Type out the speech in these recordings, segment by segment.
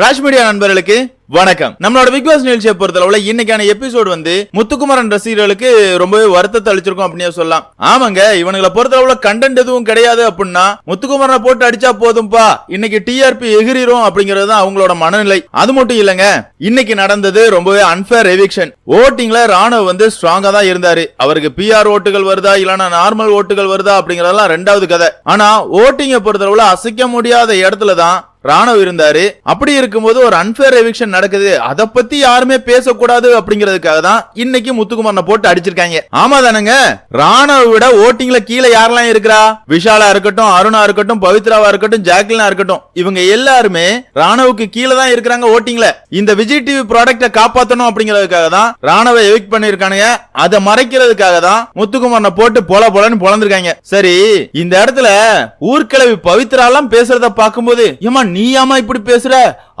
Raj media நண்பர்களுக்கு வணக்கம். நம்மளோட பிக் பாஸ் நிகழ்ச்சியை பொறுத்தளவுல இன்னைக்கான எபிசோடு வந்து முத்துக்குமரன் ரசிகர்களுக்கு ரொம்பவே வருத்தத்தை அளிச்சிருக்கும் அப்படின்னு சொல்லலாம். ஆமாங்க இவனுங்களை பொறுத்தளவுல கண்டென்ட் எதுவும் கிடையாது அப்படின்னா முத்துக்குமரனை போட்டு அடிச்சா போதும்பா. இன்னைக்கு டிஆர்பி எகிரிரும் அப்படிங்கிறது தான் அவங்களோட மனநிலை. அது மட்டும் இல்லைங்க இன்னைக்கு நடந்தது ரொம்பவே அன்பேர் எவிக்ஷன் ஓட்டிங்ல ராணுவ வந்து ஸ்ட்ராங்கா தான் இருந்தாரு. அவருக்கு பிஆர் ஓட்டுகள் வருதா இல்லனா நார்மல் ஓட்டுகள் வருதா அப்படிங்கறதெல்லாம் ரெண்டாவது கதை. ஆனா ஓட்டிங்கை பொறுத்தளவுல அசைக்க முடியாத இடத்துல தான் ராணுவ இருந்தாரு. அப்படி இருக்கும்போது ஒரு அன்பேர் எவிக்ஷன் நடக்குது. அத பத்தி யாருமே பேசக்கூடாது அப்படிங்கிறதுக்காக தான் இன்னைக்கு முத்துக்குமரனை போட்டு அடிச்சிருக்காங்க. ஆமா தானங்க? ராணுவ விட ஓட்டிங்ல கீழே யாரெல்லாம் இருக்கிறா? விஷாலா இருக்கட்டும் அருணா இருக்கட்டும் பவித்ராவா இருக்கட்டும் ஜாக்லினா இருக்கட்டும். இவங்க எல்லாருமே ராணுவுக்கு கீழே தான் இருக்கிறாங்க ஓட்டிங்ல இந்த விஜய் டிவி ப்ராடக்ட காப்பாத்தணும் அப்படிங்கிறதுக்காக தான் ராணுவ எவிக் பண்ணிருக்கானுங்க அதை மறைக்கிறதுக்காக தான் முத்துக்குமரனை போட்டு போல போலன்னு பொழந்திருக்காங்க சரி இந்த இடத்துல ஊர்கிழவி பவித்ராலாம் பேசுறத பார்க்கும்போது ஏமா நீ இப்படி பேசுற?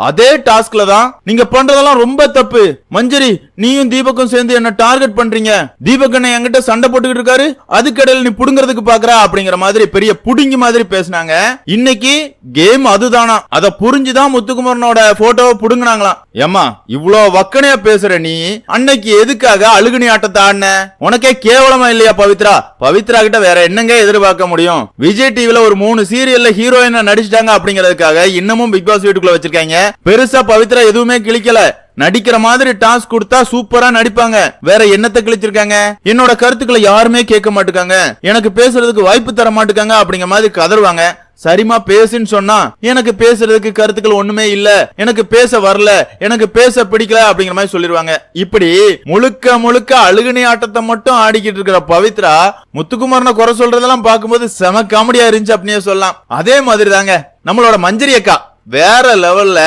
அதே டாஸ்க்ல தான் நீங்க பண்றதெல்லாம் ரொம்ப தப்பு. மஞ்சரி நீயும் தீபக்கும் சேர்ந்து என்ன டார்கெட் பண்றீங்க? தீபக் என்ன என்கிட்ட சண்டை போட்டுக்கிட்டு இருக்காரு அதுக்கடையில் நீ புடுங்கிறதுக்கு பாக்குற அப்படிங்கிற மாதிரி பெரிய புடுங்கி மாதிரி பேசினாங்க. இன்னைக்கு கேம் அதுதானா? அத புரிஞ்சுதான் முத்துக்குமரனோட போட்டோவை புடுங்கினாங்களாம். ஏமா இவ்வளோ வக்கனையா பேசுற நீ? அன்னைக்கு எதுக்காக அழுகுனி ஆட்டத்தை ஆடின? உனக்கே கேவலமா இல்லையா பவித்ரா? பவித்ரா கிட்ட வேற என்னங்க எதிர்பார்க்க முடியும்? விஜய் டிவில ஒரு மூணு சீரியல்ல ஹீரோயினா நடிச்சிட்டாங்க அப்படிங்கிறதுக்காக இன்னமும் பிக் பாஸ் வீட்டுக்குள்ள வச்சிருக்காங்க. பெருசா பவித்ரா எதுவுமே கிழிக்கல. நடிக்கிற மாதிரி டாஸ்க் கொடுத்தா சூப்பரா நடிப்பாங்க. வேற என்னத்தை கிழிச்சிருக்காங்க? என்னோட கருத்துக்களை யாருமே கேட்க மாட்டுக்காங்க. எனக்கு பேசுறதுக்கு வாய்ப்பு தர மாட்டுக்காங்க அப்படிங்கிற மாதிரி கதருவாங்க சரிமா பேசுன்னு சொன்னா எனக்கு பேசுறதுக்கு கருத்துக்கள் ஒண்ணுமே இல்ல. எனக்கு பேச வரல. எனக்கு பேச பிடிக்கல அப்படிங்கிற மாதிரி சொல்லிருவாங்க. இப்படி முழுக்க முழுக்க அழுகுனி ஆட்டத்தை மட்டும் ஆடிக்கிட்டு இருக்கிற பவித்ரா முத்துக்குமாரனை குறை சொல்றதெல்லாம் பார்க்கும்போது செம காமெடியா இருந்துச்சு அப்படின்னே சொல்லலாம். அதே மாதிரி தாங்க நம்மளோட மஞ்சரி அக்கா. வேற லெவல்ல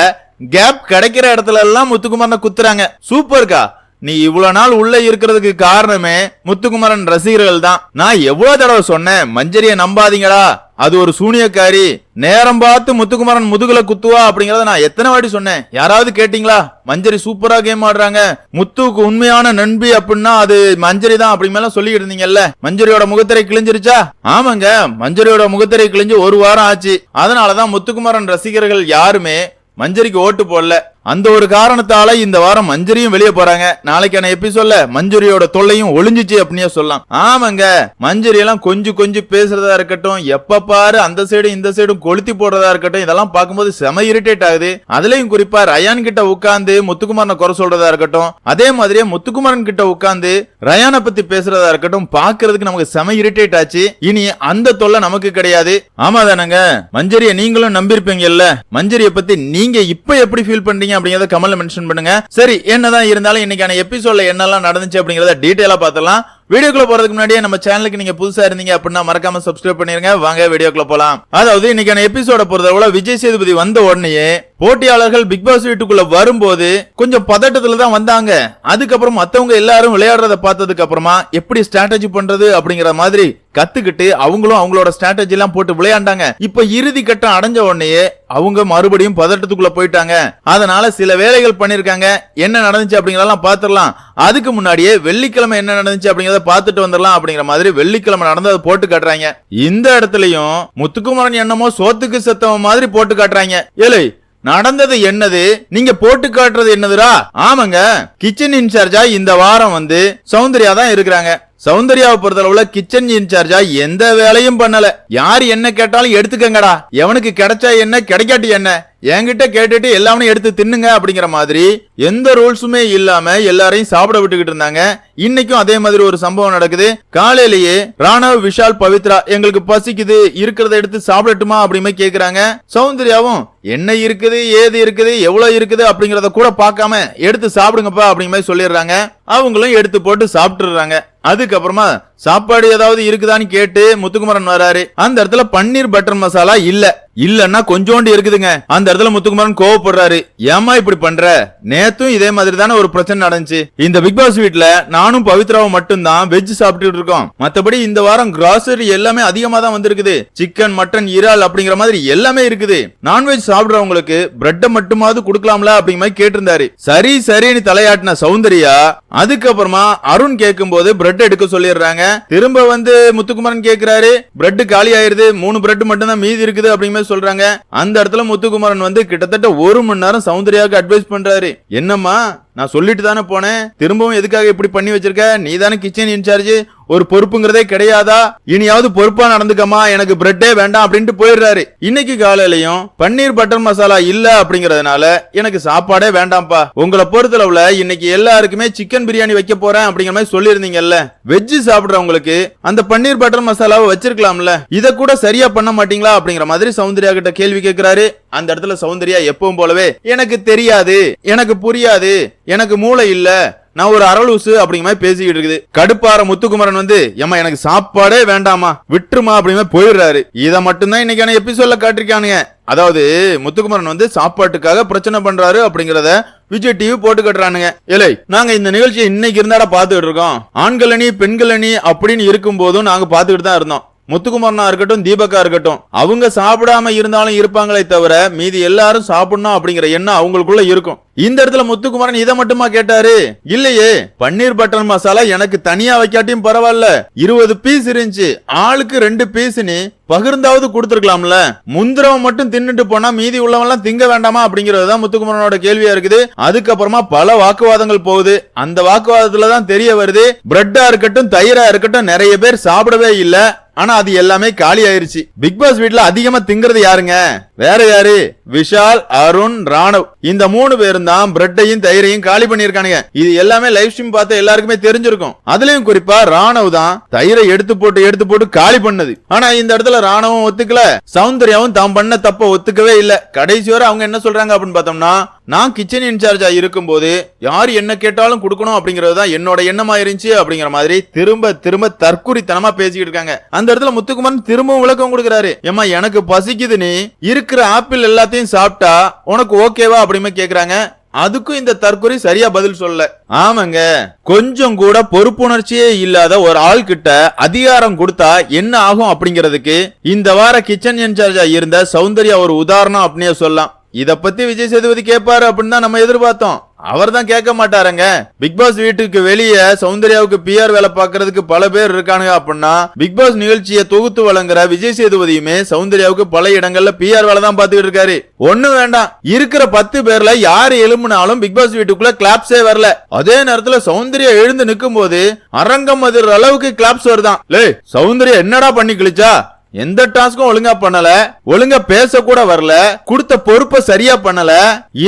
கேப் கிடைக்கிற இடத்துல எல்லாம் முத்துக்குமாரனை குத்துறாங்க. சூப்பர்க்கா நீ இவ்வளவு நாள் உள்ள இருக்கிறதுக்கு காரணமே முத்துக்குமரன் ரசிகர்கள் தான். நான் எவ்வளவு தடவை சொன்னேன் மஞ்சரிய நம்பாதீங்களா அது ஒரு சூனியக்காரி. நேரம் பார்த்து முத்துக்குமரன் முதுகுல குத்துவா அப்படிங்கறத நான் எத்தனை வாட்டி சொன்னேன். யாராவது கேட்டீங்களா? மஞ்சரி சூப்பரா கேம் ஆடுறாங்க. முத்துவுக்கு உண்மையான நண்பி அப்படின்னா அது மஞ்சரி தான் அப்படி மேல சொல்லிட்டு இருந்தீங்கல்ல. மஞ்சரியோட முகத்திரை கிழிஞ்சிருச்சா? ஆமாங்க மஞ்சரியோட முகத்திரை கிழிஞ்சு ஒரு வாரம் ஆச்சு. அதனாலதான் முத்துக்குமரன் ரசிகர்கள் யாருமே மஞ்சரிக்கு ஓட்டு போடல. அந்த ஒரு காரணத்தால இந்த வாரம் மஞ்சரியும் வெளியே போறாங்க. நாளைக்கான எபிசோட்ல மஞ்சுரியோட தொல்லையும் ஒளிஞ்சிச்சு அப்படின்னே சொல்லலாம். ஆமாங்க மஞ்சரி எல்லாம் கொஞ்சம் கொஞ்சம் பேசுறதா இருக்கட்டும் எப்ப பாரு அந்த சைடும் இந்த சைடும் கொளுத்தி போடுறதா இருக்கட்டும் இதெல்லாம் பார்க்கும்போது செம இரிட்டேட் ஆகுது. அதுலயும் குறிப்பா ரயான் கிட்ட உட்கார்ந்து முத்துக்குமாரனை குறை சொல்றதா இருக்கட்டும் அதே மாதிரியே முத்துக்குமாரன் கிட்ட உட்கார்ந்து ரயானை பத்தி பேசுறதா இருக்கட்டும் பாக்குறதுக்கு நமக்கு செம இரிட்டேட் ஆச்சு. இனி அந்த தொல்லை நமக்கு கிடையாது. ஆமா தானங்க மஞ்சரிய நீங்களும் நம்பியிருப்பீங்கல்ல மஞ்சரிய பத்தி நீங்க இப்ப எப்படி ஃபீல் பண்றீங்க அப்படிங்கறத கமெண்ட்ல மென்ஷன் பண்ணுங்க. சரி என்னதான் இருந்தாலும் இன்னைக்கான எபிசோட்ல என்னெல்லாம் நடந்துச்சு அப்படிங்கறத டீடைலா பார்த்தலாம் வீடியோக்குள்ள போறதுக்கு முன்னாடியே நம்ம சேனலுக்கு நீங்க புதுசா இருந்தீங்க அப்படின்னா மறக்காம சப்ஸ்கிரைப் பண்ணிருங்க. வாங்க வீடியோக்குள்ள போலாம். அதாவது இன்னைக்கான எபிசோட பொறுத்தவரை விஜய் சேதுபதி வந்த உடனேயே போட்டியாளர்கள் பிக் பாஸ் வீட்டுக்குள்ள வரும்போது கொஞ்சம் பதட்டத்துல தான் வந்தாங்க. அதுக்கப்புறம் மத்தவங்க எல்லாரும் விளையாடுறத பார்த்ததுக்கு அப்புறமா எப்படி ஸ்ட்ராட்டஜி பண்றது அப்படிங்கிற மாதிரி கத்துக்கிட்டு அவங்களும் அவங்களோட ஸ்ட்ராட்டஜி எல்லாம் போட்டு விளையாண்டாங்க. இப்ப இறுதி கட்டம் அடைஞ்ச உடனேயே அவங்க மறுபடியும் பதட்டத்துக்குள்ள போயிட்டாங்க. அதனால சில வேலைகள் பண்ணிருக்காங்க. என்ன நடந்துச்சு அப்படிங்கறதெல்லாம் பாத்துரலாம் அதுக்கு முன்னாடியே வெள்ளிக்கிழமை என்ன நடந்துச்சு அப்படிங்கறத பார்த்துட்டு வந்துடலாம் அப்படிங்கிற மாதிரி வெள்ளிக்கிழமை நடந்ததை போட்டு காட்டுறாங்க. இந்த இடத்துலயும் முத்துக்குமரன் என்னமோ சோத்துக்கு செத்தவன் மாதிரி போட்டு காட்டுறாங்க. ஏழு நடந்தது என்னது? நீங்க போட்டு காட்டுறது என்னதுடா? ஆமாங்க. கிச்சன் இன்சார்ஜா இந்த வாரம் வந்து சௌந்தர்யா தான் இருக்கிறாங்க. சௌந்தர்யாவை பொறுத்தளவுல கிச்சன் இன்சார்ஜா எந்த வேலையும் பண்ணல. யார் என்ன கேட்டாலும் எடுத்துக்கங்கடா. எவனுக்கு கிடைச்சா என்ன கிடைக்காட்டி என்ன? என்கிட்ட கேட்டுட்டு எல்லாமே எடுத்து தின்னுங்க அப்படிங்கிற மாதிரி எந்த ரூல்ஸுமே இல்லாம எல்லாரையும் சாப்பிட விட்டுக்கிட்டு இருந்தாங்க. இன்னைக்கும் அதே மாதிரி ஒரு சம்பவம் நடக்குது. காலையிலேயே ராணவ் விஷால் பவித்ரா எங்களுக்கு பசிக்குது இருக்கிறத எடுத்து சாப்பிடட்டுமா அப்படின்னு கேக்குறாங்க. சௌந்தர்யாவும் என்ன இருக்குது ஏது இருக்குது எவ்வளவு இருக்குது? அப்படிங்கறத கூட பார்க்காம எடுத்து சாப்பிடுங்கப்பா அப்படிங்கிற மாதிரி சொல்லிடுறாங்க. அவங்களும் எடுத்து போட்டு சாப்பிட்டுறாங்க. அதுக்கப்புறமா சாப்பாடு ஏதாவது இருக்குதான்னு கேட்டு முத்துக்குமரன் வராரு. அந்த இடத்துல பன்னீர் பட்டர் மசாலா இல்ல. இல்லன்னா கொஞ்சோண்டு இருக்குதுங்க. அந்த இடத்துல முத்துக்குமரன் கோவப்படுறாரு. ஏமா இப்படி பண்ற? நேத்தும் இதே மாதிரி தானே ஒரு பிரச்சனை நடந்துச்சு. இந்த பிக் பாஸ் வீட்ல நானும் பவித்ராவும் மட்டும்தான் வெஜ் சாப்பிட்டு இருக்கோம். மத்தபடி இந்த வாரம் கிராசரி எல்லாமே அதிகமா தான் வந்திருக்குது. சிக்கன் மட்டன் இறால் அப்படிங்கிற மாதிரி எல்லாமே இருக்குது. நான்வெஜ் சாப்பிடுறவங்களுக்கு பிரெட்டை மட்டுமாவது கொடுக்கலாம்ல அப்படிங்கிற மாதிரி கேட்டிருந்தாரு. சரி சரின்னு தலையாட்டின சௌந்தர்யா அதுக்கப்புறமா அருண் கேட்கும் போது பிரெட் எடுக்க சொல்லிடுறாங்க. திரும்ப வந்து முத்துக்குமரன் கேட்கிறாரு பிரெட் காலி ஆயிருது. மூணு பிரெட் மட்டும் தான் மீதி இருக்குது அப்படிங்கிற மாதிரி சொல்றாங்க. அந்த இடத்துல முத்துக்குமாரன் வந்து கிட்டத்தட்ட ஒரு மணி நேரம் சௌந்தர்யாவுக்கு அட்வைஸ் பண்றாரு. என்னம்மா? நான் சொல்லிட்டு தானே போனேன். திரும்பவும் எதுக்காக இப்படி பண்ணி வச்சிருக்க? நீ தானே கிச்சன் இன்சார்ஜ் ஒரு பொறுப்புங்கிறதே கிடையாதா? இனியாவது பொறுப்பா நடந்துக்கமா எனக்கு பிரெட்டே வேண்டாம் அப்படின்ட்டு போயிடுறாரு. இன்னைக்கு காலையிலயும் பன்னீர் பட்டர் மசாலா இல்ல அப்படிங்கறதுனால எனக்கு சாப்பாடே வேண்டாம்ப்பா. உங்களை பொறுத்தளவுல இன்னைக்கு எல்லாருக்குமே சிக்கன் பிரியாணி வைக்க போறேன் அப்படிங்கிற மாதிரி சொல்லியிருந்தீங்கல்ல. வெஜ் சாப்பிடுறவங்களுக்கு அந்த பன்னீர் பட்டர் மசாலாவை வச்சிருக்கலாம்ல. இதை கூட சரியா பண்ண மாட்டீங்களா அப்படிங்கிற மாதிரி சௌந்தர்யா கிட்ட கேள்வி கேட்கிறாரு அந்த இடத்துல சௌந்தர்யா எப்பவும் போலவே எனக்கு தெரியாது எனக்கு புரியாது எனக்கு மூளை இல்ல நான் ஒரு அரலூசு அப்படிங்கிற மாதிரி பேசிக்கிட்டு இருக்குது. கடுப்பார முத்துக்குமரன் வந்து ஏமா எனக்கு சாப்பாடே வேண்டாமா விட்டுருமா அப்படிங்கிற மாதிரி போயிடுறாரு. இதை மட்டும்தான் இன்னைக்கான எபிசோட்ல காட்டிருக்கானுங்க அதாவது முத்துக்குமரன் வந்து சாப்பாட்டுக்காக பிரச்சனை பண்றாரு அப்படிங்கறத விஜய் டிவி போட்டு கட்டுறானுங்க. இல்லை நாங்க இந்த நிகழ்ச்சியை இன்னைக்கு இருந்தாடா பாத்துக்கிட்டு இருக்கோம். ஆண்கள் அணி பெண்கள் அணி அப்படின்னு இருக்கும் போதும் நாங்க பாத்துக்கிட்டு தான் இருந்தோம். முத்துக்குமரனா இருக்கட்டும் தீபக்கா இருக்கட்டும் அவங்க சாப்பிடாம இருந்தாலும் இருப்பாங்களே தவிர மீதி எல்லாரும் சாப்பிடணும் அப்படிங்கிற எண்ணம் அவங்களுக்குள்ள இருக்கும். இந்த இடத்துல முத்துக்குமரன் இதை மட்டுமா கேட்டாரு? இல்லையே. பன்னீர் பட்டர் மசாலா எனக்கு தனியா வைக்காட்டியும் பரவாயில்ல. இருபது பீஸ் இருந்துச்சு. ஆளுக்கு ரெண்டு பீஸ்னு பகிர்ந்தாவது கொடுத்துருக்கலாம்ல. முந்திரவன் மட்டும் தின்னுட்டு போனா மீதி உள்ளவெல்லாம் திங்க வேண்டாமா அப்படிங்கறது தான் முத்துக்குமரனோட கேள்வியா இருக்குது. அதுக்கப்புறமா பல வாக்குவாதங்கள் போகுது. அந்த வாக்குவாதத்துல தான் தெரிய வருது. பிரெட்டா இருக்கட்டும் தயிரா இருக்கட்டும் நிறைய பேர் சாப்பிடவே இல்ல. ஆனா அது எல்லாமே காலி ஆயிருச்சு. பிக் பாஸ் வீட்டுல அதிகமா திங்கிறது யாருங்க? வேற யாரு? விஷால் அருண் ராணவ். இந்த மூணு பேரும் தான் பிரெட்டையும் தயிரையும் காலி பண்ணிருக்கானுங்க இது எல்லாமே லைவ் ஸ்ட்ரீம் பார்த்த எல்லாருக்குமே தெரிஞ்சிருக்கும். அதுலயும் குறிப்பா ராணவ் தான் தயிரை எடுத்து போட்டு எடுத்து போட்டு காலி பண்ணது. ஆனா இந்த இடத்துல ராணவும் ஒத்துக்கல. சௌந்தர்யாவும் தாம் பண்ண தப்ப ஒத்துக்கவே இல்ல. கடைசி வரை அவங்க என்ன சொல்றாங்க அப்படின்னு பார்த்தோம்னா நான் கிச்சன் இன்சார்ஜாக இருக்கும்போது யார் என்ன கேட்டாலும் கொடுக்கணும் அப்படிங்கிறது தான் என்னோட எண்ணமாக இருந்துச்சு அப்படிங்கிற மாதிரி திரும்ப திரும்ப தற்குறித்தனமாக பேசிக்கிட்டு இருக்காங்க. அந்த இடத்துல முத்துக்குமார் திரும்பவும் விளக்கம் கொடுக்குறாரு. ஏமா எனக்கு பசிக்குது நீ. இருக்கிற ஆப்பிள் எல்லாத்தையும் சாப்பிட்டா உனக்கு ஓகேவா? அப்படின்னு கேட்குறாங்க அதுக்கும் இந்த தற்கொலை சரியா பதில் சொல்லல. ஆமாங்க. கொஞ்சம் கூட பொறுப்புணர்ச்சியே இல்லாத ஒரு ஆள் கிட்ட அதிகாரம் கொடுத்தா என்ன ஆகும் அப்படிங்கிறதுக்கு இந்த வார கிச்சன் இன்சார்ஜா இருந்த சௌந்தர்யா ஒரு உதாரணம் அப்படின்னே சொல்லலாம். இத பத்தி விஜய் சேதுபதி கேட்பாரு அப்படின்னு தான் நம்ம எதிர்பார்த்தோம். அவர் தான் கேட்க மாட்டாருங்க. பிக் பாஸ் வீட்டுக்கு வெளியே சௌந்தர்யாவுக்கு பிஆர் வேலை பார்க்கறதுக்கு பல பேர் இருக்கானுங்க அப்படின்னா பிக் பாஸ் நிகழ்ச்சியை தொகுத்து வழங்குற விஜய் சேதுபதியுமே சௌந்தர்யாவுக்கு பல இடங்கள்ல பிஆர் வேலை தான் பாத்துக்கிட்டு இருக்காரு. ஒண்ணு வேண்டாம். இருக்கிற பத்து பேர்ல யாரு எழும்புனாலும் பிக் பாஸ் வீட்டுக்குள்ள கிளாப்ஸே வரல. அதே நேரத்துல சௌந்தர்யா எழுந்து நிற்கும் போது அரங்கம் அதிர் அளவுக்கு கிளாப்ஸ் வருதான். லே சௌந்தர்யா என்னடா பண்ணி கிழிச்சா? எந்த டாஸ்க்கும் ஒழுங்கா பண்ணல ஒழுங்கா பேச கூட வரல கொடுத்த பொறுப்பை சரியா பண்ணல.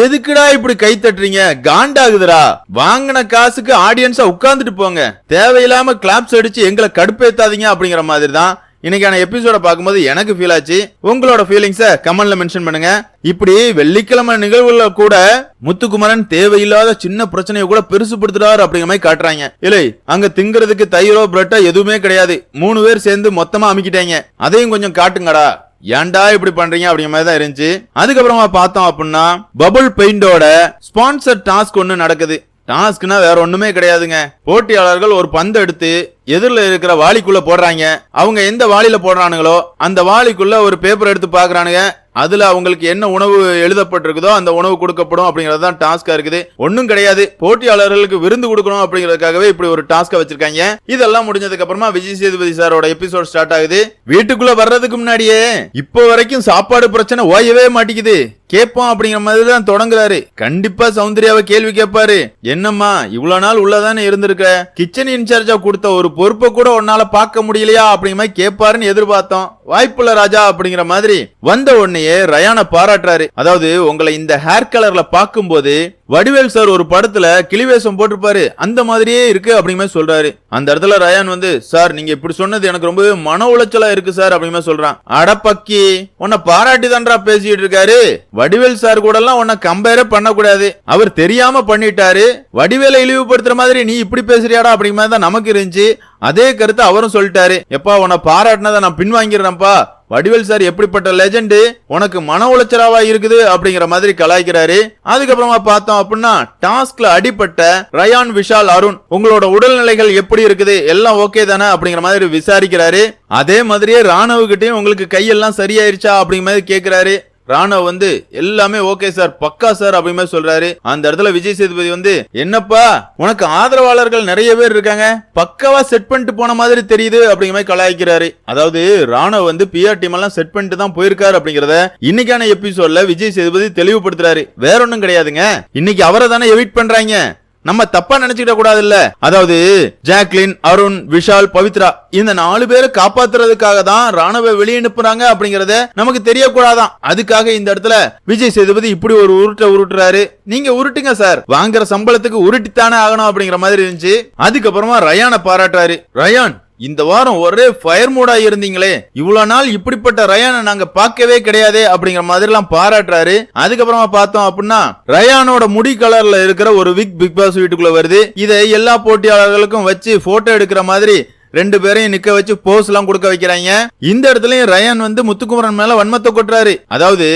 எதுக்குடா இப்படி கை தட்டுறீங்க? காண்டாகுதுடா. வாங்கின காசுக்கு ஆடியன்ஸா உட்கார்ந்துட்டு போங்க. தேவையில்லாம கிளாப்ஸ் அடிச்சு எங்களை கடுப்பேத்தாதீங்க அப்படிங்கிற மாதிரி தான் இன்னைக்கான எபிசோட பார்க்கும்போது எனக்கு ஃபீல் ஆச்சு. உங்களோட ஃபீலிங்ஸ கமெண்ட்ல மென்ஷன் பண்ணுங்க. இப்படி வெள்ளிக்கிழமை நிகழ்வுல கூட முத்துக்குமரன் தேவையில்லாத சின்ன பிரச்சனையை கூட பெருசுப்படுத்துறாரு அப்படிங்கிற மாதிரி காட்டுறாங்க. இல்லை அங்க திங்கிறதுக்கு தயிரோ பிரெட்டோ எதுவுமே கிடையாது. மூணு பேர் சேர்ந்து மொத்தமா அமைக்கிட்டாங்க. அதையும் கொஞ்சம் காட்டுங்கடா. ஏன்டா இப்படி பண்றீங்க அப்படிங்கிற மாதிரி தான் இருந்துச்சு. அதுக்கப்புறமா பார்த்தோம் அப்படின்னா பபுள் பெயிண்டோட ஸ்பான்சர் டாஸ்க் ஒன்று நடக்குது. டாஸ்க்னா வேற ஒண்ணுமே கிடையாதுங்க. போட்டியாளர்கள் ஒரு பந்து எடுத்து எதிரில் இருக்கிற வாளிக்குள்ள போடுறாங்க. அவங்க எந்த வாளியில போடுறானுங்களோ அந்த வாளிக்குள்ள ஒரு பேப்பர் எடுத்து பாக்குறானுங்க அதுல அவங்களுக்கு என்ன உணவு எழுதப்பட்டிருக்குதோ அந்த உணவு கொடுக்கப்படும் அப்படிங்கறது தான் டாஸ்கா இருக்குது. ஒன்றும் கிடையாது. போட்டியாளர்களுக்கு விருந்து கொடுக்கணும் அப்படிங்கறதுக்காகவே இப்படி ஒரு டாஸ்கா வச்சிருக்காங்க. இதெல்லாம் முடிஞ்சதுக்கு அப்புறமா விஜய் சேதுபதி சாரோட எபிசோட் ஸ்டார்ட் ஆகுது. வீட்டுக்குள்ள வர்றதுக்கு முன்னாடியே இப்போ வரைக்கும் சாப்பாடு பிரச்சனை ஓயவே மாட்டேங்குது. கேட்போம் அப்படிங்கிற மாதிரி தான் தொடங்குறாரு. கண்டிப்பா சௌந்தர்யாவை கேள்வி கேட்பாரு. என்னம்மா இவ்வளவு நாள் உள்ளதானே இருந்திருக்க? கிச்சன் இன்சார்ஜா கொடுத்த ஒரு பொறுப்பை கூட உன்னால பார்க்க முடியலையா அப்படிங்கிற மாதிரி கேட்பாருன்னு எதிர்பார்த்தோம். வாய்ப்புள்ள ராஜா அப்படிங்கிற மாதிரி வந்த உடனேயே ரயானை பாராட்டுறாரு. அதாவது உங்களை இந்த ஹேர் கலர்ல பார்க்கும்போது வடிவேல் சார் ஒரு படத்துல கிளிவேஷம் போட்டிருப்பாரு. அந்த மாதிரியே இருக்கு அப்படிங்கிற மாதிரி சொல்றாரு. அந்த இடத்துல ரயான் வந்து சார் நீங்க இப்படி சொன்னது எனக்கு ரொம்பவே மன உளைச்சலா இருக்கு சார் அப்படின்னு சொல்றான். அடப்பக்கி உன்னை பாராட்டி தான்றா பேசிட்டு இருக்காரு. வடிவேல் சார் கூட எல்லாம் உன்னை கம்பேரே பண்ணக்கூடாது. அவர் தெரியாம பண்ணிட்டாரு. வடிவேலை இழிவுபடுத்துற மாதிரி நீ இப்படி பேசுறியாடா? அப்படிங்கிற மாதிரி தான் நமக்கு இருந்துச்சு. அதே கருத்து அவரும் சொல்லிட்டாரு. எப்பா உன்னை பாராட்டினதை நான் பின்வாங்கிறேன்ப்பா வடிவேல் சார் எப்படிப்பட்ட லெஜெண்டு உனக்கு மன உளைச்சலாவா இருக்குது? அப்படிங்கிற மாதிரி கலாய்க்கிறாரு. அதுக்கப்புறமா பார்த்தோம் அப்படின்னா டாஸ்க்ல அடிப்பட்ட ரயான் விஷால் அருண் உங்களோட உடல்நிலைகள் எப்படி இருக்குது? எல்லாம் ஓகே தானே? அப்படிங்கிற மாதிரி விசாரிக்கிறாரு. அதே மாதிரியே ராணுவ கிட்டையும் உங்களுக்கு கையெல்லாம் சரியாயிருச்சா? அப்படிங்கிற மாதிரி கேட்கிறாரு ராணவ் வந்து எல்லாமே ஓகே சார் பக்கா சார் அப்படிமே சொல்றாரு. அந்த இடத்துல விஜய் சேதுபதி வந்து என்னப்பா உனக்கு ஆதரவாளர்கள் நிறைய பேர் இருக்காங்க. பக்காவா செட் பண்ணிட்டு போன மாதிரி தெரியுது அப்படிங்கிற மாதிரி கலாய்க்கிறாரு. அதாவது ராணவ் வந்து பிஆர் டீம் எல்லாம் செட் பண்ணிட்டு தான் போயிருக்காரு அப்படிங்கறத இன்னைக்கான எபிசோட்ல விஜய் சேதுபதி தெளிவுபடுத்துறாரு. வேற ஒன்றும் கிடையாதுங்க. இன்னைக்கு அவரை தானே எவிட் பண்றாங்க. நம்ம தப்பா நினைச்சுக்கிட கூடாது இல்ல அதாவது ஜாக்லின் அருண் விஷால் பவித்ரா இந்த நாலு பேரை காப்பாத்துறதுக்காக தான் ராணுவ வெளியனுப்புறாங்க அப்படிங்கறத நமக்கு தெரியக்கூடாதான். அதுக்காக இந்த இடத்துல விஜய் சேதுபதி இப்படி ஒரு உருட்ட உருட்டுறாரு. நீங்க உருட்டுங்க சார். வாங்குற சம்பளத்துக்கு உருட்டித்தானே ஆகணும் அப்படிங்கிற மாதிரி இருந்துச்சு. அதுக்கப்புறமா ரயானை பாராட்டுறாரு. ரயான் இந்த வாரம் ஒரே ஃபயர் மூடா இருந்தீங்களே. இவ்வளவு நாள் இப்படிப்பட்ட ரயானை நாங்க பார்க்கவே கிடையாதே அப்படிங்கிற மாதிரி எல்லாம் பாராட்டுறாரு. அதுக்கப்புறமா பார்த்தோம் அப்படின்னா ரயானோட முடி கலர்ல இருக்கிற ஒரு விக் பிக் பாஸ் வீட்டுக்குள்ள வருது. இதை எல்லா போட்டியாளர்களுக்கும் வச்சு போட்டோ எடுக்கிற மாதிரி ரெண்டு பேரையும் நிக்க வச்சு போஸ் எல்லாம் கொடுக்க வைக்கிறாங்க. இந்த இடத்துலயும் ரயான் வந்து முத்துக்குமரன் மேல வன்மத்தை கொட்டுறாரு. அதாவது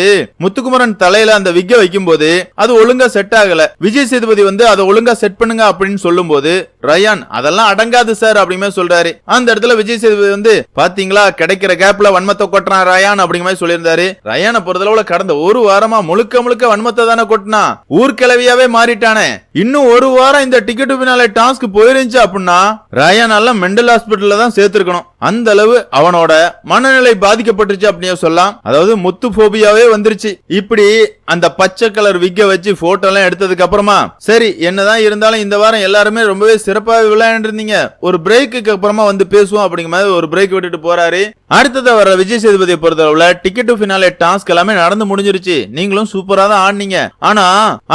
முத்துக்குமரன் தலையில அந்த விக்க வைக்கும் போது அது ஒழுங்கா செட் ஆகல. விஜய் சேதுபதி வந்து அதை ஒழுங்கா செட் பண்ணுங்க அப்படின்னு சொல்லும் போது ரயான் அதெல்லாம் அடங்காது சார் அப்படிமே சொல்றாரு. அந்த இடத்துல விஜய் சேதுபதி வந்து பாத்தீங்களா கிடைக்கிற கேப்ல வன்மத்தை கொட்டுறான் ரயான் அப்படிங்கிற மாதிரி சொல்லியிருந்தாரு. ரயானை பொறுத்தளவுல கடந்த ஒரு வாரமா முழுக்க முழுக்க வன்மத்தை தானே கொட்டினா ஊர்கிழவியாவே மாறிட்டானே. இன்னும் ஒரு வாரம் இந்த டிக்கெட் பின்னால டாஸ்க் போயிருந்துச்சு அப்படின்னா ரயான் எல்லாம் மெண்டல் ஹாஸ்பிட்டலில் தான் சேர்த்துருக்கணும். அந்த அளவு அவனோட மனநிலை பாதிக்கப்பட்டுருச்சு அப்படின்னு சொல்லலாம். அதாவது முத்து போபியாவே வந்துருச்சு. இப்படி அந்த பச்சை கலர் விக்க வச்சு போட்டோ எல்லாம் எடுத்ததுக்கு அப்புறமா சரி என்னதான் இருந்தாலும் இந்த வாரம் எல்லாருமே ரொம்பவே சிறப்பாக விளையாண்டு இருந்தீங்க ஒரு பிரேக்குக்கு அப்புறமா வந்து பேசுவோம் அப்படிங்கிற மாதிரி ஒரு பிரேக் விட்டுட்டு போறாரு. அடுத்ததை வர விஜய் சேதுபதியை பொறுத்தளவுல டிக்கெட் டு ஃபினாலே டாஸ்க் எல்லாமே நடந்து முடிஞ்சிருச்சு. நீங்களும் சூப்பரா தான் ஆடினீங்க. ஆனா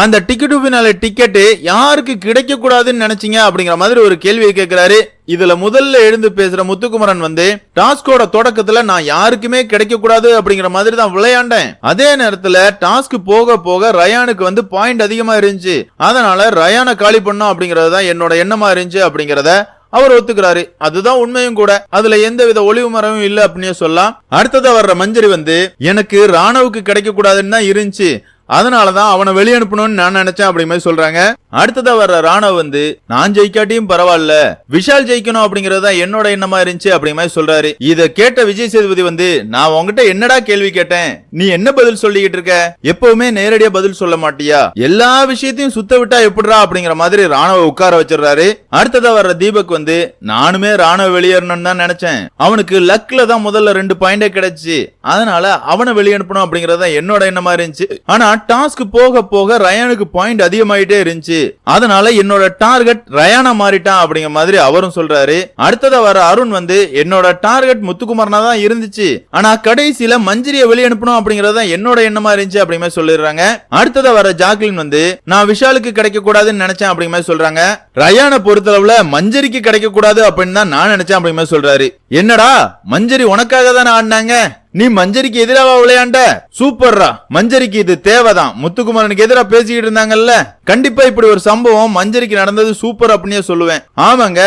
அந்த டிக்கெட் டு ஃபினாலே டிக்கெட் யாருக்கு கிடைக்க கூடாதுன்னு நினைச்சீங்க அப்படிங்கிற மாதிரி ஒரு கேள்வியை கேட்கிறாரு இதுல முதல்ல எழுந்து பேசுற முத்துக்குமரன் வந்து டாஸ்கோட தொடக்கத்துல நான் யாருக்குமே கிடைக்க கூடாது அப்படிங்கிற மாதிரி தான் விளையாண்டேன். அதே நேரத்துல டாஸ்க் போக போக ரயானுக்கு வந்து பாயிண்ட் அதிகமா இருந்துச்சு. அதனால ரயானை காலி பண்ணும் அப்படிங்கறது தான் என்னோட எண்ணமா இருந்துச்சு அப்படிங்கறத அவர் ஒத்துக்கிறாரு. அதுதான் உண்மையும் கூட. அதுல எந்த வித ஒளிவு மரமும் இல்ல அப்படின்னு சொல்லலாம். அடுத்ததா வர்ற மஞ்சரி வந்து எனக்கு ராணுவுக்கு கிடைக்க கூடாதுன்னு தான் இருந்துச்சு. அதனால தான் அவனை வெளியனுப்பணும்னு நான் நினைச்சேன் அப்படி மாதிரி சொல்றாங்க. அடுத்ததா வர்ற ராணா வந்து நான் ஜெயிக்காட்டியும் பரவாயில்ல. விஷால் ஜெயிக்கணும் அப்படிங்கறது தான் என்னோட எண்ணமா இருந்துச்சு அப்படி மாதிரி சொல்றாரு. இத கேட்ட விஜய் சேதுபதி வந்து நான் உங்ககிட்ட என்னடா கேள்வி கேட்டேன்? நீ என்ன பதில் சொல்லிக்கிட்டு இருக்க? எப்பவுமே நேரடியா பதில் சொல்ல மாட்டியா? எல்லா விஷயத்தையும் சுத்த விட்டா எப்படிடா? அப்படிங்கிற மாதிரி ராணுவ உட்கார வச்சிடுறாரு. அடுத்ததா வர்ற தீபக் வந்து நானுமே ராணுவ வெளியேறணும்னு தான் நினைச்சேன். அவனுக்கு லக்ல தான் முதல்ல ரெண்டு பாயிண்டே கிடைச்சு. அதனால அவனை வெளியனுப்பணும் அப்படிங்கறது தான் என்னோட எண்ணமா இருந்துச்சு. ஆனா டாஸ்க் போக போக ரயானுக்கு பாயிண்ட் அதிகமாயிட்டே இருந்துச்சு. அதனால என்னோட டார்கெட் ரயானா மாறிட்டான் அப்படிங்கிற மாதிரி அவரும் சொல்றாரு. அடுத்ததா வர அருண் வந்து என்னோட டார்கெட் முத்துக்குமாரனா தான் இருந்துச்சு. ஆனா கடைசியில மஞ்சிரியை வெளியனுப்பணும் அப்படிங்கறது தான் என்னோட எண்ணமா இருந்துச்சு அப்படிங்கிற சொல்லிடுறாங்க. அடுத்ததா வர ஜாக்லின் வந்து நான் விஷாலுக்கு கிடைக்க கூடாதுன்னு நினைச்சேன் அப்படிங்கிற சொல்றாங்க. ரயானை பொறுத்தளவுல மஞ்சரிக்கு கிடைக்க கூடாது அப்படின்னு தான் நான் நினைச்சேன் அப்படிங்கிற சொல்றாரு. என்னடா மஞ்சரி உனக்காக தானே ஆடினாங்க? நீ மஞ்சரிக்கு எதிராக விளையாண்ட? சூப்பர்ரா. மஞ்சரிக்கு இது தேவைதான். முத்துக்குமரனுக்கு எதிராக பேசிக்கிட்டு இருந்தாங்கல்ல? கண்டிப்பா இப்படி ஒரு சம்பவம் மஞ்சரிக்கு நடந்தது சூப்பர் அப்படின்னே சொல்லுவேன். ஆமாங்க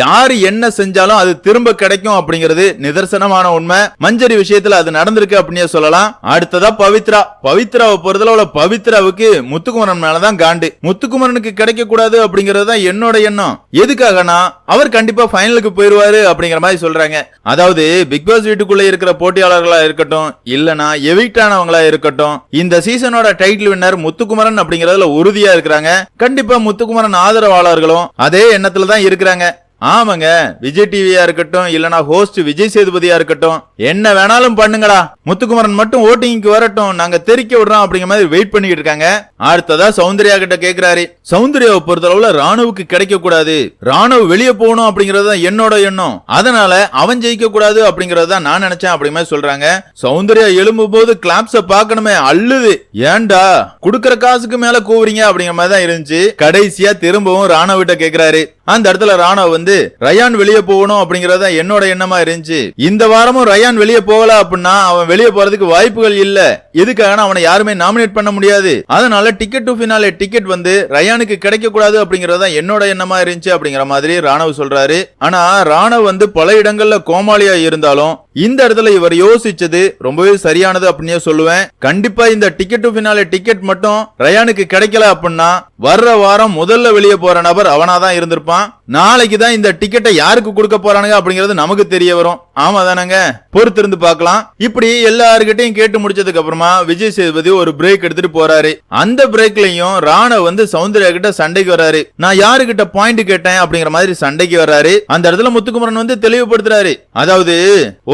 யாரு என்ன செஞ்சாலும் அது திரும்ப கிடைக்கும் அப்படிங்கிறது நிதர்சனமான உண்மை. மஞ்சரி விஷயத்துல அது நடந்திருக்கு அப்படின்னே சொல்லலாம். அடுத்ததா பவித்ரா. பவித்ராவை பொறுத்தளவுல பவித்ராவுக்கு முத்துக்குமரன் மேலதான் காண்டு. முத்துக்குமரனுக்கு கிடைக்க கூடாது அப்படிங்கிறது தான் என்னோட எண்ணம். எதுக்காகனா அவர் கண்டிப்பா ஃபைனலுக்கு போயிருவாரு அப்படிங்கிற மாதிரி சொல்றாங்க. அதாவது பிக் பாஸ் வீட்டுக்குள்ள இருக்கிற போட்டியாளர்களா இருக்கட்டும் இல்லனா எவிக்ட் ஆனவங்களா இருக்கட்டும் இந்த சீசனோட டைட்டில் வின்னர் முத்துக்குமரன் அப்படிங்கறதுல உறுதியா இருக்கிறாங்க. கண்டிப்பா முத்துக்குமரன் ஆதரவாளர்களும் அதே எண்ணத்துல தான் இருக்கிறாங்க. ஆமாங்க விஜய் டிவியா இருக்கட்டும் இல்லனா ஹோஸ்ட் விஜய் சேதுபதியா இருக்கட்டும் என்ன வேணாலும் பண்ணுங்கடா. முத்துக்குமரன் மட்டும் ஓட்டிங்க்கு வரட்டும் நாங்க தெரிக்க விடுறோம் அப்படிங்கிற மாதிரி வெயிட் பண்ணிட்டு இருக்காங்க. அடுத்ததா சௌந்தர்யா கிட்ட கேக்குறாரு. சௌந்தர்யாவை பொறுத்தளவுல ராணுவுக்கு கிடைக்க கூடாது ராணுவ வெளியே போகணும் அப்படிங்கறது தான் என்னோட எண்ணம். அதனால அவன் ஜெயிக்க கூடாது அப்படிங்கறது நான் நினைச்சேன் அப்படிங்கிற மாதிரி சொல்றாங்க. சௌந்தர்யா எழும்பும் போது கிளாப்ஸ பாக்கணுமே அள்ளுது ஏன்டா? குடுக்கற காசுக்கு மேல கூவுறீங்க அப்படிங்கிற மாதிரி தான் இருந்துச்சு. கடைசியா திரும்பவும் ராணுவ கிட்ட கேக்குறாரு. அந்த இடத்துல ராணுவ வந்து வந்து ரயான் வெளியே போகணும் அப்படிங்கறத என்னோட எண்ணமா இருந்துச்சு. இந்த வாரமும் ரயான் வெளியே போகல அப்படின்னா அவன் வெளியே போறதுக்கு வாய்ப்புகள் இல்ல. எதுக்காக அவனை யாருமே நாமினேட் பண்ண முடியாது. அதனால டிக்கெட் டு பினாலே டிக்கெட் வந்து ரயானுக்கு கிடைக்க கூடாது அப்படிங்கறத என்னோட எண்ணமா இருந்துச்சு அப்படிங்கிற மாதிரி ராணவ் சொல்றாரு. ஆனா ராணவ் வந்து பல இடங்கள்ல கோமாளியா இருந்தாலும் இந்த இடத்துல இவர் யோசிச்சது ரொம்பவே சரியானது அப்படின்னே சொல்லுவேன். கண்டிப்பா இந்த டிக்கெட் டு பினாலே டிக்கெட் மட்டும் ரயானுக்கு கிடைக்கல அப்படின்னா வர்ற வாரம் முதல்ல வெளியே போற நபர் அவனாதான் இருந்திருப்பான். நாளைக்கு தான் இந்த டிக்கெட்டை யாருக்கு கொடுக்க போறானுங்க அப்படிங்கிறது நமக்கு தெரிய வரும். ஆமா தானங்க பொறுத்திருந்து பார்க்கலாம். இப்படி எல்லாருக்கிட்டையும் கேட்டு முடிச்சதுக்கு அப்புறமா விஜய் சேதுபதி ஒரு பிரேக் எடுத்துட்டு போறாரு. அந்த பிரேக்லயும் ராணா வந்து சௌந்தர்யா கிட்ட சண்டைக்கு வராரு நான் யாருகிட்ட பாயிண்ட் கேட்டேன் அப்படிங்கிற மாதிரி சண்டைக்கு வர்றாரு. அந்த இடத்துல முத்துக்குமரன் வந்து தெளிவுபடுத்துறாரு. அதாவது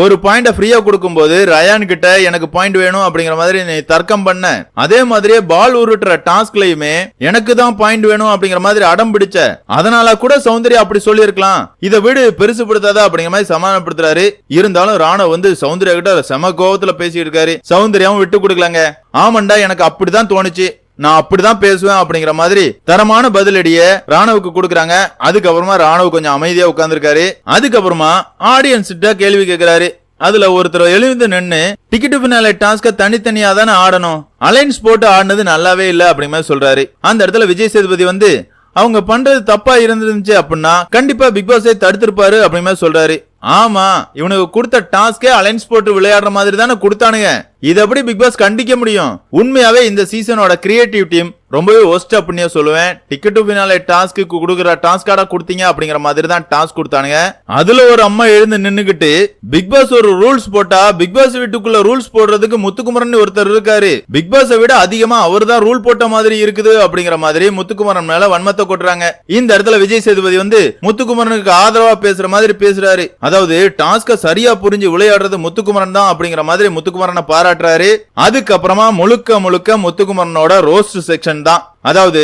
ஒரு பாயிண்ட ஃப்ரீயா கொடுக்கும்போது ரயான் கிட்ட எனக்கு பாயிண்ட் வேணும் அப்படிங்கிற மாதிரி நீ தர்க்கம் பண்ண. அதே மாதிரியே பால் உருட்டுற டாஸ்க்லயுமே எனக்கு தான் பாயிண்ட் வேணும் அப்படிங்கிற மாதிரி அடம் பிடிச்ச. அதனால கூட சௌந்தர்யா அப்படி சொல்லியிருக்கலாம். இதை விடு பெருசுபடுத்தாதா அப்படிங்கிற மாதிரி சமாதானப்படுத்துறாரு. இருந்தாலும் ராணா வந்து சௌந்தர்யா கிட்ட செம கோபத்துல பேசிட்டு இருக்காரு. சௌந்தர்யாவும் விட்டு கொடுக்கலங்க. ஆமாண்டா எனக்கு அப்படிதான் தோணுச்சு. நான் அப்படிதான் பேசுவேன் அப்படிங்கிற மாதிரி தரமான பதிலடிய ராணுவுக்கு கொடுக்கறாங்க. அதுக்கப்புறமா ராணுவ கொஞ்சம் அமைதியா உட்கார்ந்துருக்காரு. அதுக்கப்புறமா ஆடியன்ஸ் கிட்ட கேள்வி கேட்கிறாரு அதுல ஒருத்தர் எழுந்து நின்னு டிக்கெட் பின்னால டாஸ்க தனித்தனியா தானே ஆடணும். அலைன்ஸ் போட்டு ஆடினது நல்லாவே இல்ல அப்படிங்கிற மாதிரி சொல்றாரு. அந்த இடத்துல விஜய் சேதுபதி வந்து அவங்க பண்றது தப்பா இருந்துருந்துச்சு அப்படின்னா கண்டிப்பா பிக் பாஸே தடுத்திருப்பாரு அப்படிங்கிற மாதிரி சொல்றாரு. ஆமா இவனுக்கு கொடுத்த டாஸ்கே அலைன்ஸ் போட்டு விளையாடுற மாதிரி தானே கொடுத்தானுங்க. இது எப்படி பிக் பாஸ் கண்டிக்க முடியும்? உண்மையாவே இந்த சீசனோட கிரியேட்டிவ் டீம் ரொம்பவே ஒஸ்ட் அப்படின்னே சொல்லுவேன். டிக்கெட் டு ஃபினாலே டாஸ்க்கு கொடுக்குற டாஸ்காடா கொடுத்தீங்க அப்படிங்கிற மாதிரி தான் டாஸ்க் கொடுத்தானுங்க. அதுல ஒரு அம்மா எழுந்து நின்னுகிட்டு பிக் பாஸ் ஒரு ரூல்ஸ் போட்டா பிக் பாஸ் வீட்டுக்குள்ள ரூல்ஸ் போடுறதுக்கு முத்துக்குமரன் ஒருத்தர் இருக்காரு. பிக் பாஸை விட அதிகமா அவர் தான் ரூல் போட்ட மாதிரி இருக்குது அப்படிங்கிற மாதிரி முத்துக்குமரன் மேல வன்மத்தை கொட்டுறாங்க. இந்த இடத்துல விஜய் சேதுபதி வந்து முத்துக்குமரனுக்கு ஆதரவா பேசுற மாதிரி பேசுறாரு. அதாவது டாஸ்க சரியா புரிஞ்சு விளையாடுறது முத்துக்குமரன் தான் அப்படிங்கிற மாதிரி முத்துக்குமரனை பாராட்டுறாரு. அதுக்கப்புறமா முழுக்க முழுக்க முத்துக்குமரனோட ரோஸ்ட் செக்ஷன் தான். அதாவது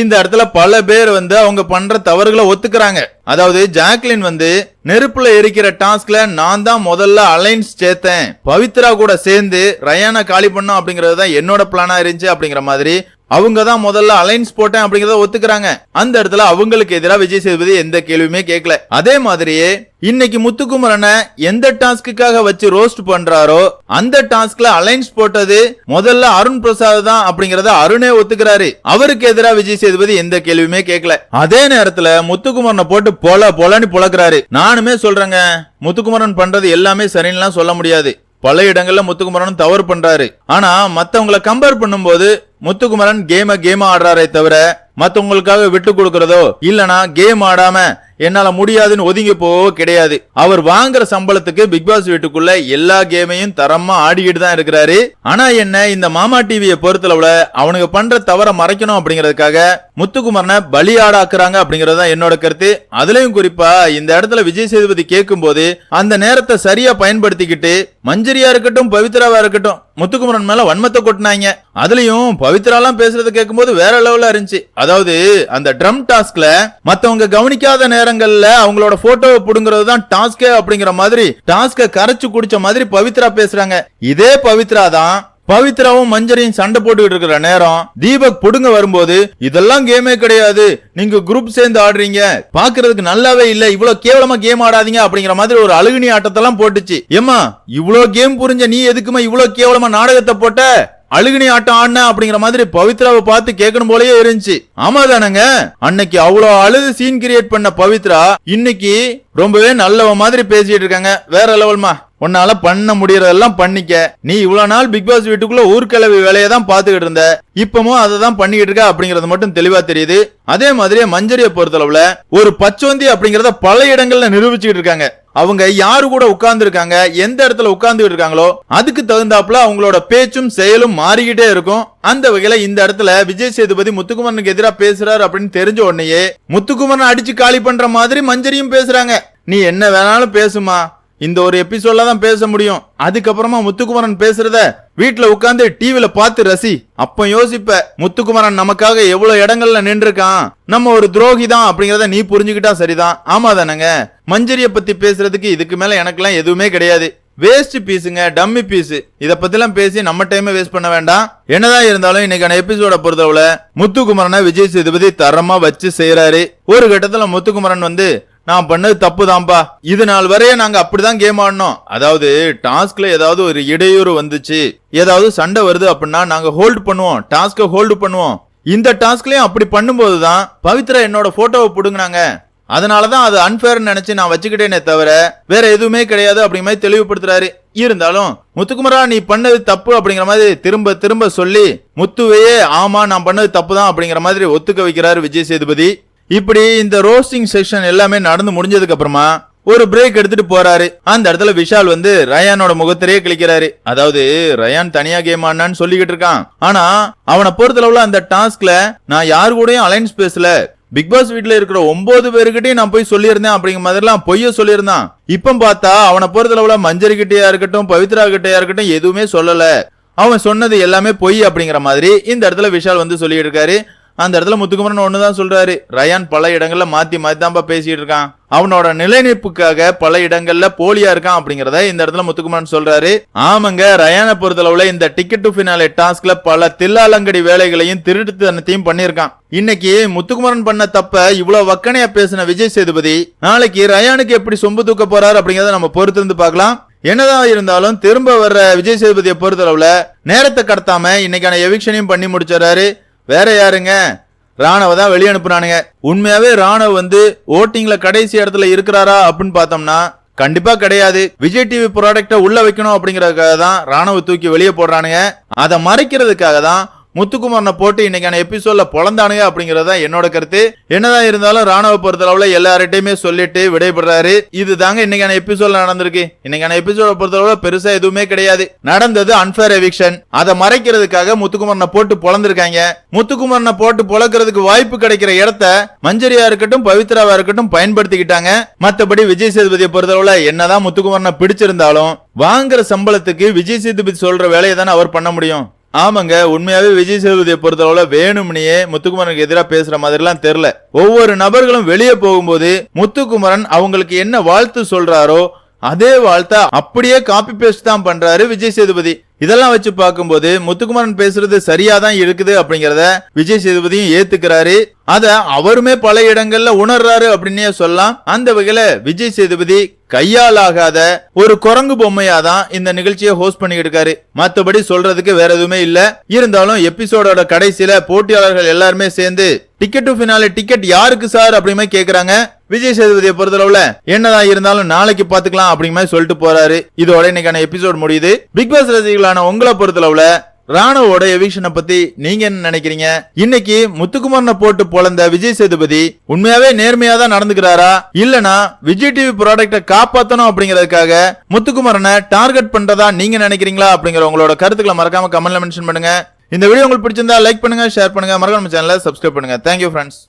இந்த இடத்துல பல பேர் வந்து அவங்க பண்ற தவறுகளை ஒத்துக்கிறாங்க. அதாவது ஜாக்லின் வந்து நெருப்புல எரிக்கிற டாஸ்க்ல நான் தான் முதல்ல அலைன்ஸ் சேர்த்தேன். பவித்ரா கூட சேர்ந்து ரயானா காலி பண்ணும் அப்படிங்கறது தான் என்னோட பிளானா இருந்துச்சு அப்படிங்கிற மாதிரி அவங்க தான் முதல்ல அலைன்ஸ் போட்டேன் அப்படிங்கறத ஒத்துக்கிறாங்க. அந்த இடத்துல அவங்களுக்கு எதிராக விஜய் சேதுபதி எந்த கேள்வியுமே கேட்கல. அதே மாதிரியே இன்னைக்கு முத்துக்குமரனை எந்த டாஸ்க்குக்காக வச்சு ரோஸ்ட் பண்றாரோ அந்த டாஸ்க்ல அலைன்ஸ் போட்டது முதல்ல அருண் பிரசாத் தான் அப்படிங்கறத அருணே ஒத்துக்கிறாரு. அவருக்கு எதிராக விஜய் சேதுபதி எந்த கேள்வியுமே கேட்கல. அதே நேரத்துல முத்துக்குமரனை போட்டு பொல பொலன்னு புழக்கிறாரு நானுமே சொல்றேங்க முத்துக்குமரன் பண்றது எல்லாமே சரின்னுலாம் சொல்ல முடியாது. பல இடங்கள்ல முத்துக்குமரனும் தவறு பண்றாரு. ஆனா மத்தவங்களை கம்பேர் பண்ணும்போது முத்துக்குமரன் கேம கேம் ஆடுறாரே தவிர மத்தவங்களுக்காக விட்டு கொடுக்கறதோ இல்லனா கேம் ஆடாம என்னால முடியாதுன்னு ஒதுங்கி போவோ கிடையாது. அவர் வாங்குற சம்பளத்துக்கு பிக் பாஸ் வீட்டுக்குள்ள எல்லா கேமையும் தரமா ஆடிக்கிட்டு தான் இருக்கிறாரு. ஆனா என்ன இந்த மாமா டிவியை பொறுத்தளவுல அவனுக்கு பண்ற தவற மறைக்கணும் அப்படிங்கறதுக்காக முத்துக்குமரனை பலி ஆடாக்குறாங்க அப்படிங்கறது தான் என்னோட கருத்து. அதுலயும் குறிப்பா இந்த இடத்துல விஜய் சேதுபதி கேட்கும் போது அந்த நேரத்தை சரியா பயன்படுத்திக்கிட்டு மஞ்சரியா இருக்கட்டும் பவித்ராவா இருக்கட்டும் முத்துக்குமரன் மேல வன்மத்தை கொட்டினாங்க. அதுலயும் பவித்ராலாம் பேசுறது கேட்கும்போது வேற லெவல்ல இருந்துச்சு. அதாவது அந்த ட்ரம் டாஸ்க்ல மத்தவங்க கவனிக்காத நேரங்கள்ல அவங்களோட போட்டோவை புடுங்கிறது தான் டாஸ்கே அப்படிங்கிற மாதிரி டாஸ்க கரைச்சு குடிச்ச மாதிரி பவித்ரா பேசுறாங்க. இதே பவித்ரா தான் பவித்ராவும் மஞ்சரியும் சண்டை போட்டுக்கிட்டு இருக்கிற நேரம் தீபக் புடுங்க வரும்போது இதெல்லாம் கேமே கிடையாது. நீங்க குரூப் சேர்ந்து ஆடுறீங்க. பாக்குறதுக்கு நல்லாவே இல்ல. இவ்வளவு கேவலமா கேம் ஆடாதீங்க. அப்படிங்கிற மாதிரி ஒரு அழுகுனி ஆட்டத்தெல்லாம் போட்டுச்சு. ஏமா இவ்வளவு கேம் புரிஞ்ச நீ எதுக்குமா இவ்வளவு கேவலமா நாடகத்தை போட்ட? அழுகுனி ஆட்டம் ஆடின? அப்படிங்கிற மாதிரி பவித்ராவை பார்த்து கேட்கணும் போலயே இருந்துச்சு. ஆமா தானங்க. அன்னைக்கு அவ்வளவு அழுது சீன் கிரியேட் பண்ண பவித்ரா இன்னைக்கு ரொம்பவே நல்லவ மாதிரி பேசிட்டு இருக்காங்க. வேற லெவல்மா உன்னால பண்ண முடியறதெல்லாம் பண்ணிக்க. நீ இவ்வளவு நாள் பிக் பாஸ் வீட்டுக்குள்ள ஊர்க்கிழவி வேலையை தான் பாத்துக்கிட்டு இருந்த. இப்பமும் அதை தான் பண்ணிக்கிட்டு இருக்க அப்படிங்கறது மட்டும் தெளிவா தெரியுது. அதே மாதிரியே மஞ்சரியை பொறுத்தளவுல ஒரு பச்சோந்தி அப்படிங்கறத பல இடங்கள்ல நிரூபிச்சுக்கிட்டு இருக்காங்க. அவங்க யாரு கூட உட்கார்ந்து இருக்காங்க எந்த இடத்துல உட்கார்ந்துட்டு இருக்காங்களோ அதுக்கு தகுந்தாப்புல அவங்களோட பேச்சும் செயலும் மாறிக்கிட்டே இருக்கும். அந்த வகையில இந்த இடத்துல விஜய் சேதுபதி முத்துக்குமரனுக்கு எதிராக பேசுறாரு அப்படின்னு தெரிஞ்ச உடனேயே முத்துக்குமரன் அடிச்சு காலி பண்ற மாதிரி மஞ்சரியும் பேசுறாங்க. நீ என்ன வேணாலும் பேசுமா இந்த ஒரு எபிசோட்ல தான் பேச முடியும். அதுக்கப்புறமா முத்துக்குமரன் பேசுறத வீட்டுல உட்காந்து டிவில பார்த்து ரசி. அப்ப யோசிப்ப முத்துக்குமரன் நமக்காக எவ்வளவு இடங்கள்ல நின்றுருக்கான். நம்ம ஒரு துரோகி தான் அப்படிங்கறத நீ புரிஞ்சுக்கிட்டா சரிதான். ஆமா தானங்க? மஞ்சரிய பத்தி பேசுறதுக்கு இதுக்கு மேல எனக்கெல்லாம் எதுவுமே கிடையாது. வேஸ்ட் பீஸுங்க டம்மி பீஸ் இத பத்திலாம் பேசி நம்ம டைம் வேஸ்ட் பண்ண வேண்டாம். என்னதான் இருந்தாலும் இன்னைக்கான எபிசோட பொறுத்தவரை முத்துக்குமரனை விஜய் சேதுபதி தரமா வச்சு செய்யறாரு ஒரு கட்டத்துல முத்துக்குமரன் வந்து நான் பண்ணது தப்பு தான்ப்பா இது நாள் வரைய நாங்க அப்படிதான் கேம் ஆடினோம். அதாவது டாஸ்க்ல ஏதாவது ஒரு இடையூறு வந்துச்சு ஏதாவது சண்டை வருது அப்படின்னா நாங்க ஹோல்டு பண்ணுவோம். டாஸ்க ஹோல்டு பண்ணுவோம். இந்த டாஸ்க்லயும் அப்படி பண்ணும்போது தான் பவித்ரா என்னோட போட்டோவை புடுங்கினாங்க. அதனாலதான் அது அன்பேர்னு நினைச்சு நான் வச்சுக்கிட்டேனே தவிர வேற எதுவுமே கிடையாது அப்படிங்கிற மாதிரி தெளிவுபடுத்துறாரு. இருந்தாலும் முத்துக்குமரா நீ பண்ணது தப்பு அப்படிங்கிற மாதிரி திரும்ப திரும்ப சொல்லி முத்துவையே ஆமா நான் பண்ணது தப்பு தான் அப்படிங்கிற மாதிரி ஒத்துக்க வைக்கிறாரு விஜய் சேதுபதி. இப்படி இந்த ரோஸ்டிங் செக்ஷன் எல்லாமே நடந்து முடிஞ்சதுக்கு அப்புறமா ஒரு பிரேக் எடுத்துட்டு போறாரு. அந்த இடத்துல விஷால் வந்து ரயானோட முகத்திலேயே கிளிக்கிறாரு அதாவது ரயான் தனியா கேம் ஆனான்னு சொல்லிக்கிட்டு இருக்கான். ஆனா அவனை பொறுத்தளவுல அந்த டாஸ்க்ல நான் யாரு கூடயும் அலைன்ஸ் பேசல. பிக் பாஸ் வீட்டுல இருக்கிற ஒன்பது பேருக்கிட்டையும் நான் போய் சொல்லியிருந்தேன் அப்படிங்கிற மாதிரிலாம் பொய்ய சொல்லியிருந்தான். இப்ப பார்த்தா அவனை பொறுத்தளவுல மஞ்சரி கிட்டையா இருக்கட்டும் பவித்ரா கிட்டையா இருக்கட்டும் எதுவுமே சொல்லல. அவன் சொன்னது எல்லாமே பொய் அப்படிங்கிற மாதிரி இந்த இடத்துல விஷால் வந்து சொல்லிட்டு இருக்காரு. அந்த இடத்துல முத்துக்குமரன் தான் சொல்கிறாரு ரயான் பல இடங்களில் மாற்றி மாற்றி தான்ப்பா பேசிட்டு இருக்கான். அவனோட நிலைநிற்புக்காக பல இடங்கள்ல போலியா இருக்கான் அப்படிங்கறத இந்த இடத்துல முத்துக்குமரன் சொல்றாரு. ஆமாங்க ரயானை பொறுத்தளவுல இந்த டிக்கெட் டு ஃபினாலே டாஸ்க்ல பல தில்லாலங்கடி வேலைகளையும் திருட்டுத்தனத்தையும் பண்ணியிருக்கான். இன்னைக்கு முத்துக்குமரன் பண்ண தப்ப இவ்வளவு வக்கனையா பேசின விஜய் சேதுபதி நாளைக்கு ரயானுக்கு எப்படி சொம்பு தூக்க போறாரு அப்படிங்கறத நம்ம பொறுத்து இருந்து பார்க்கலாம். என்னதான் இருந்தாலும் திரும்ப வர்ற விஜய் சேதுபதியை பொறுத்தளவுல நேரத்தை கடத்தாம இன்னைக்கான எவிக்ஷனையும் பண்ணி முடிச்சிடறாரு. வேற யாருங்க? ராணவ தான் வெளியே அனுப்புனானுங்க. உண்மையாவே ராணவ் வந்து ஓட்டிங்ல கடைசி இடத்துல இருக்கிறாரா அப்படின்னு பார்த்தோம்னா கண்டிப்பா கிடையாது. விஜய் டிவி ப்ராடக்ட உள்ள வைக்கணும் அப்படிங்கறதுக்காக தான் ராணுவ தூக்கி வெளியே போடுறானுங்க. அதை மறைக்கிறதுக்காக தான் முத்துக்குமாரனை போட்டு இன்னைக்கான எபிசோட்ல பொழந்தானுங்க அப்படிங்கறது தான் என்னோட கருத்து. என்னதான் இருந்தாலும் ராணுவ பொறுத்தளவுல எல்லார்ட்டையுமே சொல்லிட்டு விடைபடுறாரு இது தாங்க இன்னைக்கான எபிசோட்ல நடந்திருக்கு. இன்னைக்கான எபிசோட பொறுத்தளவுல பெருசா எதுவுமே கிடையாது. நடந்தது அன்பேர் எவிக்ஷன் அதை மறைக்கிறதுக்காக முத்துக்குமரனை போட்டு பொழந்திருக்காங்க. முத்துக்குமரனை போட்டு பொழக்கிறதுக்கு வாய்ப்பு கிடைக்கிற இடத்த மஞ்சரியா இருக்கட்டும் பவித்ராவா இருக்கட்டும் பயன்படுத்திக்கிட்டாங்க. மத்தபடி விஜய் சேதுபதியை பொறுத்தளவுல என்னதான் முத்துக்குமரனை பிடிச்சிருந்தாலும் வாங்குற சம்பளத்துக்கு விஜய் சேதுபதி சொல்ற வேலையை தானே அவர் பண்ண முடியும். ஆமாங்க உண்மையாவே விஜய் சேதுபதியை பொறுத்தளவுல வேணும்னே முத்துக்குமரனுக்கு எதிராக பேசுற மாதிரிலாம் தெரியல. ஒவ்வொரு நபர்களும் வெளியே போகும்போது முத்துக்குமரன் அவங்களுக்கு என்ன வாழ்த்து சொல்றாரோ அதே வாழ்த்த அப்படியே காப்பி பேஸ்ட் தான் பண்றாரு விஜய் சேதுபதி. இதெல்லாம் வச்சு பார்க்கும்போது முத்துக்குமரன் பேசுறது சரியா தான் இருக்குது அப்படிங்கறத விஜய் சேதுபதியும் ஏத்துக்கிறாரு. அத அவருமே பல இடங்கள்ல உணர்றாரு அப்படின்னே சொல்லலாம். அந்த வகையில விஜய் சேதுபதி கையால் ஆகாத ஒரு குரங்கு பொம்மையா தான் இந்த நிகழ்ச்சியை ஹோஸ்ட் பண்ணிக்கிட்டு இருக்காரு. மத்தபடி சொல்றதுக்கு வேற எதுவுமே இல்ல. இருந்தாலும் எபிசோடோட கடைசியில போட்டியாளர்கள் எல்லாருமே சேர்ந்து டிக்கெட் டு ஃபினாலே டிக்கெட் யாருக்கு சார் அப்படிமே கேக்குறாங்க. விஜய் சேதுபதியை பொறுத்தளவுல என்னதான் இருந்தாலும் நாளைக்கு பாத்துக்கலாம் அப்படிங்கிற மாதிரி சொல்லிட்டு போறாரு. இதோட இன்னைக்கான எபிசோட் முடியுது. பிக் பாஸ் ரசிகர்களான உங்களை பொறுத்தளவுல ராணுவோட எவிக்ஷனை பத்தி நீங்க என்ன நினைக்கிறீங்க? இன்னைக்கு முத்துக்குமரனை போட்டு பொழந்த விஜய் சேதுபதி உண்மையாவே நேர்மையா தான் நடந்துக்கிறாரா? இல்லனா விஜய் டிவி ப்ராடக்ட காப்பாத்தணும் அப்படிங்கறதுக்காக முத்துக்குமரனை டார்கெட் பண்றதா நீங்க நினைக்கிறீங்களா அப்படிங்கிற உங்களோட கருத்துக்களை மறக்காம கமெண்ட்ல மென்ஷன் பண்ணுங்க. இந்த வீடியோ உங்களுக்கு பிடிச்சிருந்தா லைக் பண்ணுங்க ஷேர் பண்ணுங்க. மறக்காம சேனலை சப்ஸ்கிரைப் பண்ணுங்க. Thank you friends